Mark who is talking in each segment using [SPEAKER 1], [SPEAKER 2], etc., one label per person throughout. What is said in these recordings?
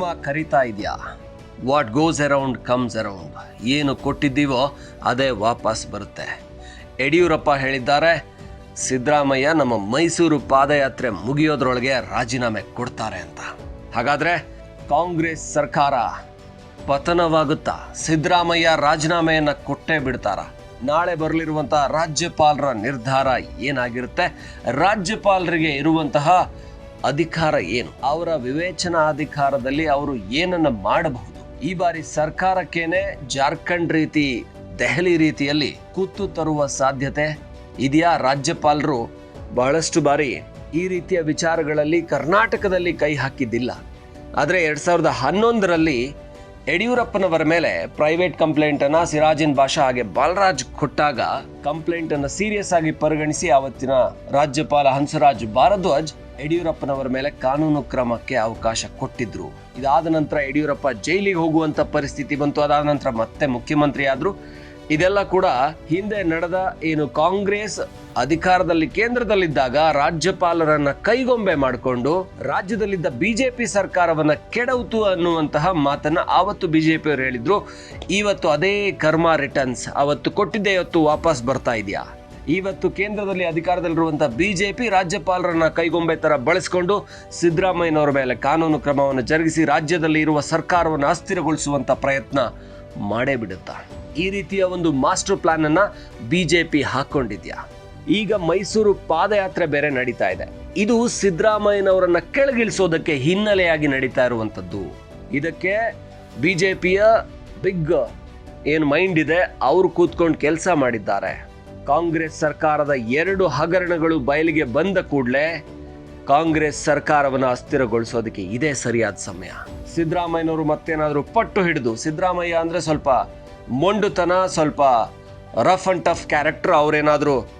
[SPEAKER 1] ಕರ್ಮ ಕರಿತಾ ಇದೆಯಾ? What goes around comes around ಏನು ಕೊಟ್ಟಿದ್ದೀವೋ ಅದೇ ವಾಪಸ್ ಬರುತ್ತೆ. ಯಡಿಯೂರಪ್ಪ ಹೇಳಿದ್ದಾರೆ, ಸಿದ್ದರಾಮಯ್ಯ ನಮ್ಮ ಮೈಸೂರು ಪಾದಯಾತ್ರೆ ಮುಗಿಯೋದ್ರೊಳಗೆ ರಾಜೀನಾಮೆ ಕೊಡ್ತಾರೆ ಅಂತ. ಹಾಗಾದ್ರೆ ಕಾಂಗ್ರೆಸ್ ಸರ್ಕಾರ ಪತನವಾಗುತ್ತಾ? ಸಿದ್ದರಾಮಯ್ಯ ರಾಜೀನಾಮೆಯನ್ನು ಕೊಟ್ಟೇ ಬಿಡ್ತಾರ? ನಾಳೆ ಬರಲಿರುವಂತಹ ರಾಜ್ಯಪಾಲರ ನಿರ್ಧಾರ ಏನಾಗಿರುತ್ತೆ? ರಾಜ್ಯಪಾಲರಿಗೆ ಇರುವಂತಹ ಅಧಿಕಾರ ಏನು? ಅವರ ವಿವೇಚನಾ ಅಧಿಕಾರದಲ್ಲಿ ಅವರು ಏನನ್ನ ಮಾಡಬಹುದು? ಈ ಬಾರಿ ಸರ್ಕಾರಕ್ಕೇನೆ ಜಾರ್ಖಂಡ್ ರೀತಿ, ದೆಹಲಿ ರೀತಿಯಲ್ಲಿ ಕೂತು ತರುವ ಸಾಧ್ಯತೆ ಇದೆಯಾ? ರಾಜ್ಯಪಾಲರು ಬಹಳಷ್ಟು ಬಾರಿ ಈ ರೀತಿಯ ವಿಚಾರಗಳಲ್ಲಿ ಕರ್ನಾಟಕದಲ್ಲಿ ಕೈ ಹಾಕಿದ್ದಿಲ್ಲ. ಆದರೆ ಎರಡ್ ಸಾವಿರದ ಹನ್ನೊಂದರಲ್ಲಿ ಯಡಿಯೂರಪ್ಪನವರ ಮೇಲೆ ಪ್ರೈವೇಟ್ ಕಂಪ್ಲೇಂಟ್ ಅನ್ನ ಸಿರಾಜಿನ್ ಭಾಷಾ ಹಾಗೆ ಬಾಲರಾಜ್ ಕೊಟ್ಟಾಗ ಕಂಪ್ಲೇಂಟ್ ಅನ್ನ ಸೀರಿಯಸ್ ಆಗಿ ಪರಿಗಣಿಸಿ ಆವತ್ತಿನ ರಾಜ್ಯಪಾಲ ಹಂಸರಾಜ್ ಭಾರದ್ವಾಜ್ ಯಡಿಯೂರಪ್ಪನವರ ಮೇಲೆ ಕಾನೂನು ಕ್ರಮಕ್ಕೆ ಅವಕಾಶ ಕೊಟ್ಟಿದ್ರು. ಇದಾದ ನಂತರ ಯಡಿಯೂರಪ್ಪ ಜೈಲಿಗೆ ಹೋಗುವಂತ ಪರಿಸ್ಥಿತಿ ಬಂತು. ಅದಾದ ನಂತರ ಮತ್ತೆ ಮುಖ್ಯಮಂತ್ರಿ ಆದ್ರು ಇದೆಲ್ಲ ಕೂಡ ಹಿಂದೆ ನಡೆದ ಏನು ಕಾಂಗ್ರೆಸ್ ಅಧಿಕಾರದಲ್ಲಿ ಕೇಂದ್ರದಲ್ಲಿದ್ದಾಗ ರಾಜ್ಯಪಾಲರನ್ನ ಕೈಗೊಂಬೆ ಮಾಡಿಕೊಂಡು ರಾಜ್ಯದಲ್ಲಿದ್ದ ಬಿಜೆಪಿ ಸರ್ಕಾರವನ್ನ ಕೆಡವುತು ಅನ್ನುವಂತಹ ಮಾತನ್ನ ಆವತ್ತು ಬಿಜೆಪಿಯವರು ಹೇಳಿದ್ರು. ಇವತ್ತು ಅದೇ ಕರ್ಮ ರಿಟರ್ನ್ಸ್ ಅವತ್ತು ಕೊಟ್ಟಿದ್ದೆ ಇವತ್ತು ವಾಪಸ್ ಬರ್ತಾ ಇದೆಯಾ? ಇವತ್ತು ಕೇಂದ್ರದಲ್ಲಿ ಅಧಿಕಾರದಲ್ಲಿರುವಂತಹ ಬಿಜೆಪಿ ರಾಜ್ಯಪಾಲರನ್ನ ಕೈಗೊಂಬೆ ತರ ಬಳಸಿಕೊಂಡು ಸಿದ್ದರಾಮಯ್ಯನವರ ಮೇಲೆ ಕಾನೂನು ಕ್ರಮವನ್ನು ಜರುಗಿಸಿ ರಾಜ್ಯದಲ್ಲಿ ಇರುವ ಸರ್ಕಾರವನ್ನು ಅಸ್ಥಿರಗೊಳಿಸುವಂತ ಪ್ರಯತ್ನ ಮಾಡೇ ಬಿಡುತ್ತಾ? ಈ ರೀತಿಯ ಒಂದು ಮಾಸ್ಟರ್ ಪ್ಲಾನ್ ಅನ್ನ ಬಿಜೆಪಿ ಹಾಕೊಂಡಿದ್ಯಾ? ಈಗ ಮೈಸೂರು ಪಾದಯಾತ್ರೆ ಬೇರೆ ನಡೀತಾ ಇದೆ. ಇದು ಸಿದ್ದರಾಮಯ್ಯನವರನ್ನ ಕೆಳಗಿಳಿಸೋದಕ್ಕೆ ಹಿನ್ನೆಲೆಯಾಗಿ ನಡೀತಾ ಇರುವಂತದ್ದು. ಇದಕ್ಕೆ ಬಿಜೆಪಿಯ ಬಿಗ್ ಏನು ಮೈಂಡ್ ಇದೆ, ಅವರು ಕೂತ್ಕೊಂಡು ಕೆಲಸ ಮಾಡಿದ್ದಾರೆ. ಕಾಂಗ್ರೆಸ್ ಸರ್ಕಾರದ ಎರಡು ಹಗರಣಗಳು ಬಯಲಿಗೆ ಬಂದ ಕೂಡಲೇ ಕಾಂಗ್ರೆಸ್ ಸರ್ಕಾರವನ್ನು ಅಸ್ಥಿರಗೊಳಿಸೋದಕ್ಕೆ ಇದೇ ಸರಿಯಾದ ಸಮಯ. ಸಿದ್ದರಾಮಯ್ಯನವರು ಮತ್ತೇನಾದರೂ ಪಟ್ಟು ಹಿಡಿದು, ಸಿದ್ದರಾಮಯ್ಯ ಅಂದರೆ ಸ್ವಲ್ಪ ಮೊಂಡುತನ, ಸ್ವಲ್ಪ ರಫ್ ಅಂಡ್ ಟಫ್ ಕ್ಯಾರೆಕ್ಟರ್ ಅವರೇನಾದರೂ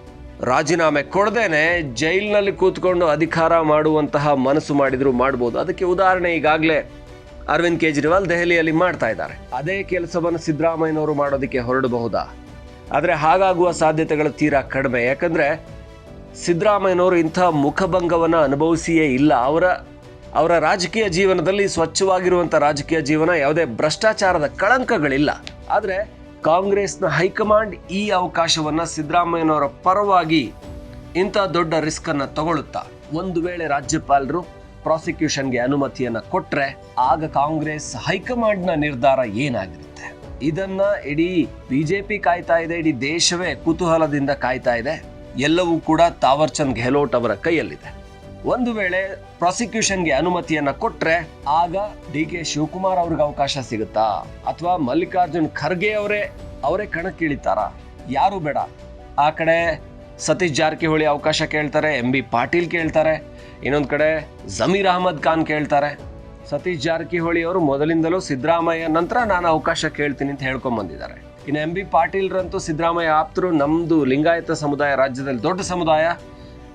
[SPEAKER 1] ರಾಜೀನಾಮೆ ಕೊಡದೇನೆ ಜೈಲಿನಲ್ಲಿ ಕೂತ್ಕೊಂಡು ಅಧಿಕಾರ ಮಾಡುವಂತಹ ಮನಸ್ಸು ಮಾಡಿದರೂ ಮಾಡ್ಬೋದು. ಅದಕ್ಕೆ ಉದಾಹರಣೆ ಈಗಾಗಲೇ ಅರವಿಂದ್ ಕೇಜ್ರಿವಾಲ್ ದೆಹಲಿಯಲ್ಲಿ ಮಾಡ್ತಾ ಇದ್ದಾರೆ. ಅದೇ ಕೆಲಸವನ್ನು ಸಿದ್ದರಾಮಯ್ಯನವರು ಮಾಡೋದಕ್ಕೆ ಹೊರಡಬಹುದಾ? ಆದರೆ ಹಾಗಾಗುವ ಸಾಧ್ಯತೆಗಳು ತೀರಾ ಕಡಿಮೆ. ಯಾಕಂದರೆ ಸಿದ್ದರಾಮಯ್ಯನವರು ಇಂಥ ಮುಖಭಂಗವನ್ನು ಅನುಭವಿಸಿಯೇ ಇಲ್ಲ. ಅವರ ಅವರ ರಾಜಕೀಯ ಜೀವನದಲ್ಲಿ ಸ್ವಚ್ಛವಾಗಿರುವಂಥ ರಾಜಕೀಯ ಜೀವನ ಯಾವುದೇ ಭ್ರಷ್ಟಾಚಾರದ ಕಳಂಕಗಳಿಲ್ಲ. ಆದರೆ ಕಾಂಗ್ರೆಸ್ನ ಹೈಕಮಾಂಡ್ ಈ ಅವಕಾಶವನ್ನು ಸಿದ್ದರಾಮಯ್ಯನವರ ಪರವಾಗಿ ಇಂಥ ದೊಡ್ಡ ರಿಸ್ಕನ್ನು ತಗೊಳ್ಳುತ್ತಾ? ಒಂದು ವೇಳೆ ರಾಜ್ಯಪಾಲರು ಪ್ರಾಸಿಕ್ಯೂಷನ್ಗೆ ಅನುಮತಿಯನ್ನು ಕೊಟ್ಟರೆ ಆಗ ಕಾಂಗ್ರೆಸ್ ಹೈಕಮಾಂಡ್ನ ನಿರ್ಧಾರ ಏನಾಗಿರುತ್ತೆ? ಇದನ್ನ ಇಡೀ ಬಿಜೆಪಿ ಕಾಯ್ತಾ ಇದೆ, ಇಡೀ ದೇಶವೇ ಕುತೂಹಲದಿಂದ ಕಾಯ್ತಾ ಇದೆ. ಎಲ್ಲವೂ ಕೂಡ ತಾವರ್ಚಂದ್ ಗೆಹ್ಲೋಟ್ ಅವರ ಕೈಯಲ್ಲಿದೆ. ಒಂದು ವೇಳೆ ಪ್ರಾಸಿಕ್ಯೂಷನ್ಗೆ ಅನುಮತಿಯನ್ನ ಕೊಟ್ರೆ ಆಗ ಡಿ ಕೆ ಶಿವಕುಮಾರ್ ಅವ್ರಿಗೆ ಅವಕಾಶ ಸಿಗುತ್ತಾ? ಅಥವಾ ಮಲ್ಲಿಕಾರ್ಜುನ್ ಖರ್ಗೆ ಅವರೇ ಅವರೇ ಕಣಕ್ಕಿಳಿತಾರ? ಯಾರು ಬೇಡ. ಆ ಕಡೆ ಸತೀಶ್ ಜಾರಕಿಹೊಳಿ ಅವಕಾಶ ಕೇಳ್ತಾರೆ, ಎಂ ಬಿ ಪಾಟೀಲ್ ಕೇಳ್ತಾರೆ, ಇನ್ನೊಂದು ಕಡೆ ಜಮೀರ್ ಅಹಮದ್ ಖಾನ್ ಕೇಳ್ತಾರೆ. ಸತೀಶ್ ಜಾರಕಿಹೊಳಿ ಅವರು ಮೊದಲಿಂದಲೂ ಸಿದ್ದರಾಮಯ್ಯ ನಂತರ ನಾನು ಅವಕಾಶ ಕೇಳ್ತೀನಿ ಅಂತ ಹೇಳ್ಕೊಂಡ್ ಬಂದಿದ್ದಾರೆ ಇನ್ನು ಎಂ ಬಿ ಪಾಟೀಲ್ರಂತೂ ಸಿದ್ದರಾಮಯ್ಯ ಆಪ್ತರು ನಮ್ಮದು ಲಿಂಗಾಯತ ಸಮುದಾಯ, ರಾಜ್ಯದಲ್ಲಿ ದೊಡ್ಡ ಸಮುದಾಯ.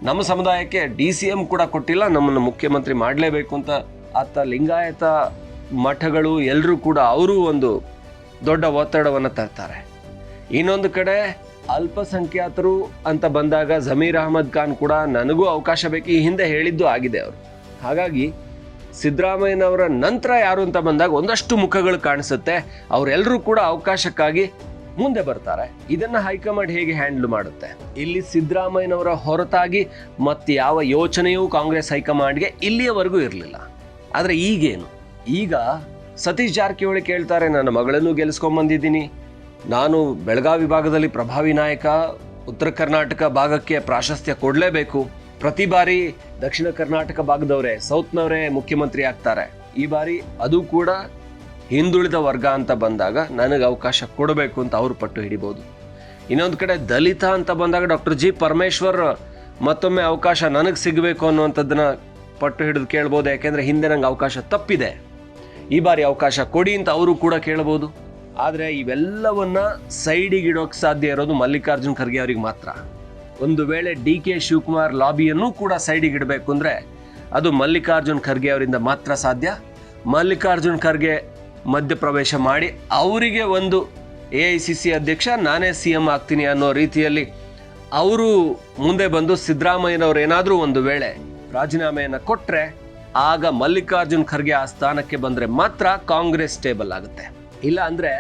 [SPEAKER 1] ನಮ್ಮ ಸಮುದಾಯಕ್ಕೆ ಡಿ ಸಿ ಎಂ ಕೂಡ ಕೊಟ್ಟಿಲ್ಲ, ನಮ್ಮನ್ನು ಮುಖ್ಯಮಂತ್ರಿ ಮಾಡಲೇಬೇಕು ಅಂತ ಆತ ಲಿಂಗಾಯತ ಮಠಗಳು ಎಲ್ಲರೂ ಕೂಡ ಅವರು ಒಂದು ದೊಡ್ಡ ಒತ್ತಡವನ್ನು ತರ್ತಾರೆ. ಇನ್ನೊಂದು ಕಡೆ ಅಲ್ಪಸಂಖ್ಯಾತರು ಅಂತ ಬಂದಾಗ ಜಮೀರ್ ಅಹಮದ್ ಖಾನ್ ಕೂಡ ನನಗೂ ಅವಕಾಶ ಬೇಕು, ಈ ಹಿಂದೆ ಹೇಳಿದ್ದು ಆಗಿದೆ ಅವರು. ಹಾಗಾಗಿ ಸಿದ್ದರಾಮಯ್ಯನವರ ನಂತರ ಯಾರು ಅಂತ ಬಂದಾಗ ಒಂದಷ್ಟು ಮುಖಗಳು ಕಾಣಿಸುತ್ತೆ ಅವರೆಲ್ಲರೂ ಕೂಡ ಅವಕಾಶಕ್ಕಾಗಿ ಮುಂದೆ ಬರ್ತಾರೆ. ಇದನ್ನ ಹೈಕಮಾಂಡ್ ಹೇಗೆ ಹ್ಯಾಂಡಲ್ ಮಾಡುತ್ತೆ? ಇಲ್ಲಿ ಸಿದ್ದರಾಮಯ್ಯನವರ ಹೊರತಾಗಿ ಮತ್ತೆ ಯಾವ ಯೋಚನೆಯೂ ಕಾಂಗ್ರೆಸ್ ಹೈಕಮಾಂಡ್ಗೆ ಇಲ್ಲಿಯವರೆಗೂ ಇರಲಿಲ್ಲ. ಆದರೆ ಈಗೇನು? ಈಗ ಸತೀಶ್ ಜಾರಕಿಹೊಳಿ ಕೇಳ್ತಾರೆ, ನನ್ನ ಮಗಳನ್ನು ಗೆಲ್ಲಿಸ್ಕೊಂಡ್ ಬಂದಿದ್ದೀನಿ. ನಾನು ಬೆಳಗಾವಿ ಭಾಗದಲ್ಲಿ ಪ್ರಭಾವಿ ನಾಯಕ, ಉತ್ತರ ಕರ್ನಾಟಕ ಭಾಗಕ್ಕೆ ಪ್ರಾಶಸ್ತ್ಯ ಕೊಡಲೇಬೇಕು. ಪ್ರತಿ ಬಾರಿ ದಕ್ಷಿಣ ಕರ್ನಾಟಕ ಭಾಗದವರೇ, ಸೌತ್ನವರೇ ಮುಖ್ಯಮಂತ್ರಿ ಆಗ್ತಾರೆ. ಈ ಬಾರಿ ಅದು ಕೂಡ ಹಿಂದುಳಿದ ವರ್ಗ ಅಂತ ಬಂದಾಗ ನನಗೆ ಅವಕಾಶ ಕೊಡಬೇಕು ಅಂತ ಅವರು ಪಟ್ಟು ಹಿಡಿಬೋದು. ಇನ್ನೊಂದು ಕಡೆ ದಲಿತ ಅಂತ ಬಂದಾಗ ಡಾಕ್ಟರ್ ಜಿ ಪರಮೇಶ್ವರ್ ಮತ್ತೊಮ್ಮೆ ಅವಕಾಶ ನನಗೆ ಸಿಗಬೇಕು ಅನ್ನುವಂಥದ್ದನ್ನ ಪಟ್ಟು ಹಿಡಿದು ಕೇಳ್ಬೋದು, ಯಾಕೆಂದರೆ ಹಿಂದೆ ನಂಗೆ ಅವಕಾಶ ತಪ್ಪಿದೆ. ಈ ಬಾರಿ ಅವಕಾಶ ಕೊಡಿ ಅಂತ ಅವರು ಕೂಡ ಕೇಳ್ಬೋದು. ಆದರೆ ಇವೆಲ್ಲವನ್ನು ಸೈಡಿಗೆ ಇಡೋಕೆ ಸಾಧ್ಯ ಇರೋದು ಮಲ್ಲಿಕಾರ್ಜುನ್ ಖರ್ಗೆ ಅವರಿಗೆ ಮಾತ್ರ. ಒಂದು ವೇಳೆ ಡಿ ಕೆ ಶಿವಕುಮಾರ್ ಲಾಬಿಯನ್ನು ಕೂಡ ಸೈಡಿಗೆ ಇಡಬೇಕು ಅಂದ್ರೆ ಅದು ಮಲ್ಲಿಕಾರ್ಜುನ್ ಖರ್ಗೆ ಅವರಿಂದ ಮಾತ್ರ ಸಾಧ್ಯ. ಮಲ್ಲಿಕಾರ್ಜುನ್ ಖರ್ಗೆ ಮಧ್ಯಪ್ರವೇಶ ಮಾಡಿ ಅವರಿಗೆ ಒಂದು ಎ ಐ ಸಿ ಸಿ ಅಧ್ಯಕ್ಷ, ನಾನೇ ಸಿ ಎಂ ಆಗ್ತೀನಿ ಅನ್ನೋ ರೀತಿಯಲ್ಲಿ ಅವರು ಮುಂದೆ ಬಂದು ಸಿದ್ದರಾಮಯ್ಯನವ್ರು ಏನಾದರೂ ಒಂದು ವೇಳೆ ರಾಜೀನಾಮೆಯನ್ನು ಕೊಟ್ಟರೆ ಆಗ ಮಲ್ಲಿಕಾರ್ಜುನ್ ಖರ್ಗೆ ಆ ಸ್ಥಾನಕ್ಕೆ ಬಂದರೆ ಮಾತ್ರ ಕಾಂಗ್ರೆಸ್ ಸ್ಟೇಬಲ್ ಆಗುತ್ತೆ. ಇಲ್ಲ ಅಂದರೆ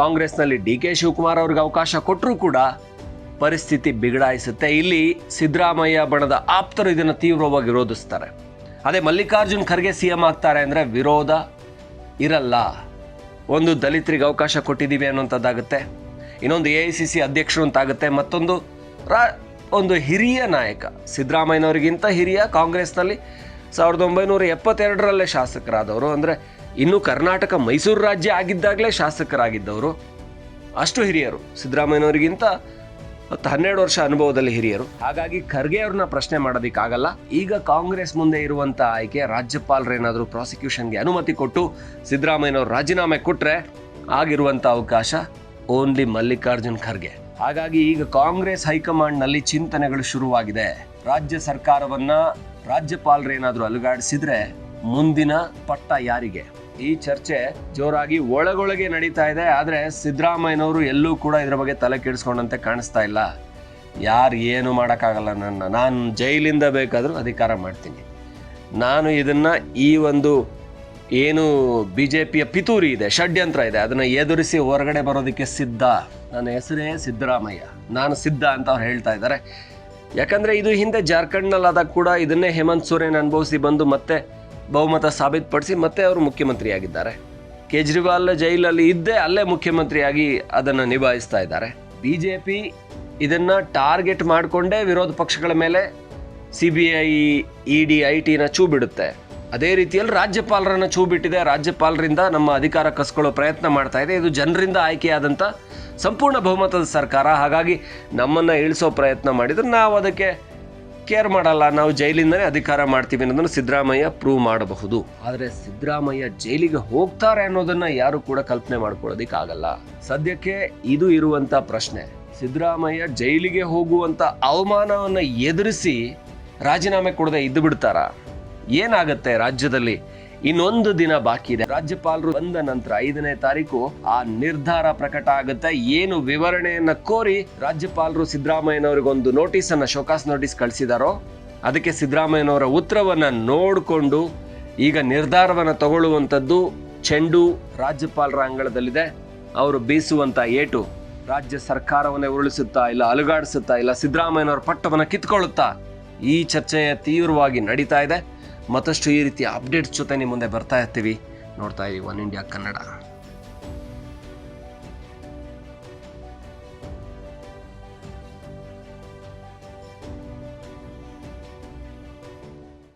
[SPEAKER 1] ಕಾಂಗ್ರೆಸ್ನಲ್ಲಿ ಡಿ ಕೆ ಶಿವಕುಮಾರ್ ಅವ್ರಿಗೆ ಅವಕಾಶ ಕೊಟ್ಟರೂ ಕೂಡ ಪರಿಸ್ಥಿತಿ ಬಿಗಡಾಯಿಸುತ್ತೆ. ಇಲ್ಲಿ ಸಿದ್ದರಾಮಯ್ಯ ಬಣದ ಆಪ್ತರು ಇದನ್ನು ತೀವ್ರವಾಗಿ ವಿರೋಧಿಸ್ತಾರೆ. ಅದೇ ಮಲ್ಲಿಕಾರ್ಜುನ್ ಖರ್ಗೆ ಸಿ ಎಂ ಆಗ್ತಾರೆ ಅಂದರೆ ವಿರೋಧ ಇರಲ್ಲ. ಒಂದು ದಲಿತರಿಗೆ ಅವಕಾಶ ಕೊಟ್ಟಿದ್ದೀವಿ ಅನ್ನೋಂಥದ್ದಾಗುತ್ತೆ ಇನ್ನೊಂದು ಎ ಐ ಸಿ ಸಿ ಅಧ್ಯಕ್ಷರು ಅಂತಾಗುತ್ತೆ. ಮತ್ತೊಂದು ರಾ, ಒಂದು ಹಿರಿಯ ನಾಯಕ, ಸಿದ್ದರಾಮಯ್ಯನವರಿಗಿಂತ ಹಿರಿಯ ಕಾಂಗ್ರೆಸ್ನಲ್ಲಿ ಸಾವಿರದ ಒಂಬೈನೂರ ಎಪ್ಪತ್ತೆರಡರಲ್ಲೇ ಶಾಸಕರಾದವರು. ಅಂದರೆ ಇನ್ನೂ ಕರ್ನಾಟಕ ಮೈಸೂರು ರಾಜ್ಯ ಆಗಿದ್ದಾಗಲೇ ಶಾಸಕರಾಗಿದ್ದವರು. ಅಷ್ಟು ಹಿರಿಯರು. ಸಿದ್ದರಾಮಯ್ಯನವರಿಗಿಂತ ಹತ್ತು ಹನ್ನೆರಡು ವರ್ಷ ಅನುಭವದಲ್ಲಿ ಹಿರಿಯರು. ಹಾಗಾಗಿ ಖರ್ಗೆ ಅವ್ರನ್ನ ಪ್ರಶ್ನೆ ಮಾಡೋದಕ್ಕಾಗಲ್ಲ. ಈಗ ಕಾಂಗ್ರೆಸ್ ಮುಂದೆ ಇರುವಂತ ಆಯ್ಕೆ ರಾಜ್ಯಪಾಲರೇನಾದರೂ ಪ್ರಾಸಿಕ್ಯೂಷನ್ಗೆ ಅನುಮತಿ ಕೊಟ್ಟು ಸಿದ್ದರಾಮಯ್ಯನವರು ರಾಜೀನಾಮೆ ಕೊಟ್ರೆ ಆಗಿರುವಂತ ಅವಕಾಶ ಓನ್ಲಿ ಮಲ್ಲಿಕಾರ್ಜುನ್ ಖರ್ಗೆ. ಹಾಗಾಗಿ ಈಗ ಕಾಂಗ್ರೆಸ್ ಹೈಕಮಾಂಡ್ನಲ್ಲಿ ಚಿಂತನೆಗಳು ಶುರುವಾಗಿದೆ. ರಾಜ್ಯ ಸರ್ಕಾರವನ್ನ ರಾಜ್ಯಪಾಲರೇನಾದರೂ ಅಲುಗಾಡಿಸಿದ್ರೆ ಮುಂದಿನ ಪಟ್ಟ ಯಾರಿಗೆ? ಈ ಚರ್ಚೆ ಜೋರಾಗಿ ಒಳಗೊಳಗೆ ನಡೀತಾ ಇದೆ. ಆದರೆ ಸಿದ್ದರಾಮಯ್ಯನವರು ಎಲ್ಲೂ ಕೂಡ ಇದ್ರ ಬಗ್ಗೆ ತಲೆ ಕೆಡಿಸ್ಕೊಂಡಂತೆ ಕಾಣಿಸ್ತಾ ಇಲ್ಲ. ಯಾರು ಏನು ಮಾಡೋಕ್ಕಾಗಲ್ಲ ನನ್ನ. ನಾನು ಜೈಲಿಂದ ಬೇಕಾದರೂ ಅಧಿಕಾರ ಮಾಡ್ತೀನಿ. ನಾನು ಇದನ್ನ ಈ ಒಂದು ಏನು ಬಿ ಜೆ ಪಿಯ ಪಿತೂರಿ ಇದೆ, ಷಡ್ಯಂತ್ರ ಇದೆ, ಅದನ್ನು ಎದುರಿಸಿ ಹೊರಗಡೆ ಬರೋದಕ್ಕೆ ಸಿದ್ಧ. ನನ್ನ ಹೆಸರೇ ಸಿದ್ದರಾಮಯ್ಯ. ನಾನು ಸಿದ್ಧ ಅಂತ ಅವ್ರು ಹೇಳ್ತಾ ಇದ್ದಾರೆ. ಯಾಕಂದರೆ ಇದು ಹಿಂದೆ ಜಾರ್ಖಂಡ್ನಲ್ಲಾದಾಗ ಕೂಡ ಇದನ್ನೇ ಹೇಮಂತ್ ಸೊರೇನ್ ಅನುಭವಿಸಿ ಬಂದು ಮತ್ತೆ ಬಹುಮತ ಸಾಬೀತುಪಡಿಸಿ ಮತ್ತೆ ಅವರು ಮುಖ್ಯಮಂತ್ರಿಯಾಗಿದ್ದಾರೆ. ಕೇಜ್ರಿವಾಲ್ ಜೈಲಲ್ಲಿ ಇದ್ದೇ ಅಲ್ಲೇ ಮುಖ್ಯಮಂತ್ರಿಯಾಗಿ ಅದನ್ನು ನಿಭಾಯಿಸ್ತಾ ಇದ್ದಾರೆ. ಬಿ ಜೆ ಪಿ ಇದನ್ನು ಟಾರ್ಗೆಟ್ ಮಾಡಿಕೊಂಡೇ ವಿರೋಧ ಪಕ್ಷಗಳ ಮೇಲೆ C B I E D I ಟಿನ ಚೂ ಬಿಡುತ್ತೆ. ಅದೇ ರೀತಿಯಲ್ಲಿ ರಾಜ್ಯಪಾಲರನ್ನು ಚೂ ಬಿಟ್ಟಿದೆ. ರಾಜ್ಯಪಾಲರಿಂದ ನಮ್ಮ ಅಧಿಕಾರ ಕಸ್ಕೊಳ್ಳೋ ಪ್ರಯತ್ನ ಮಾಡ್ತಾ ಇದೆ. ಇದು ಜನರಿಂದ ಆಯ್ಕೆಯಾದಂಥ ಸಂಪೂರ್ಣ ಬಹುಮತದ ಸರ್ಕಾರ. ಹಾಗಾಗಿ ನಮ್ಮನ್ನು ಇಳಿಸೋ ಪ್ರಯತ್ನ ಮಾಡಿದರೆ. ನಾವು ಅದಕ್ಕೆ ಕೇರ್ ಮಾಡಲ್ಲ, ನಾವು ಜೈಲಿಂದನೇ ಅಧಿಕಾರ ಮಾಡ್ತೀವಿ ಅನ್ನೋದನ್ನು ಸಿದ್ದರಾಮಯ್ಯ ಪ್ರೂವ್ ಮಾಡಬಹುದು. ಆದರೆ ಸಿದ್ದರಾಮಯ್ಯ ಜೈಲಿಗೆ ಹೋಗ್ತಾರೆ ಅನ್ನೋದನ್ನ ಯಾರು ಕೂಡ ಕಲ್ಪನೆ ಮಾಡ್ಕೊಳ್ಳೋದಿಕ್ಕಾಗಲ್ಲ. ಸದ್ಯಕ್ಕೆ ಇದು ಇರುವಂತ ಪ್ರಶ್ನೆ. ಸಿದ್ದರಾಮಯ್ಯ ಜೈಲಿಗೆ ಹೋಗುವಂತ ಅವಮಾನವನ್ನ ಎದುರಿಸಿ ರಾಜೀನಾಮೆ ಕೊಡದೆ ಇದ್ದು ಬಿಡ್ತಾರ ಏನಾಗುತ್ತೆ ರಾಜ್ಯದಲ್ಲಿ? ಇನ್ನೊಂದು ದಿನ ಬಾಕಿ ಇದೆ. ರಾಜ್ಯಪಾಲರು ಬಂದ ನಂತರ ಐದನೇ ತಾರೀಕು ಆ ನಿರ್ಧಾರ ಪ್ರಕಟ ಆಗುತ್ತೆ. ಏನು ವಿವರಣೆಯನ್ನ ಕೋರಿ ರಾಜ್ಯಪಾಲರು ಸಿದ್ದರಾಮಯ್ಯನವರಿಗೊಂದು ನೋಟಿಸ್ ಅನ್ನ ಶೋಕಾಸ್ ನೋಟಿಸ್ ಕಳಿಸಿದಾರೋ, ಅದಕ್ಕೆ ಸಿದ್ದರಾಮಯ್ಯನವರ ಉತ್ತರವನ್ನ ನೋಡಿಕೊಂಡು ಈಗ ನಿರ್ಧಾರವನ್ನ ತಗೊಳ್ಳುವಂಥದ್ದು ಚೆಂಡು ರಾಜ್ಯಪಾಲರ ಅಂಗಳದಲ್ಲಿದೆ. ಅವರು ಬೀಸುವಂತ ಏಟು ರಾಜ್ಯ ಸರ್ಕಾರವನ್ನೇ ಉರುಳಿಸುತ್ತಾ ಇಲ್ಲ, ಅಲುಗಾಡಿಸುತ್ತಾ ಇಲ್ಲ, ಸಿದ್ದರಾಮಯ್ಯನವರ ಪಟ್ಟವನ್ನ ಕಿತ್ಕೊಳ್ಳುತ್ತಾ ಈ ಚರ್ಚೆಯ ತೀವ್ರವಾಗಿ ನಡೀತಾ ಇದೆ. ಮತ್ತಷ್ಟು ಈ ರೀತಿಯ ಅಪ್ಡೇಟ್ಸ್ ಜೊತೆ ನಿಮ್ಮ ಮುಂದೆ ಬರ್ತಾ ಇರ್ತೀವಿ. ನೋಡ್ತಾ ಇದ್ದೀವಿ ಒನ್ ಇಂಡಿಯಾ ಕನ್ನಡ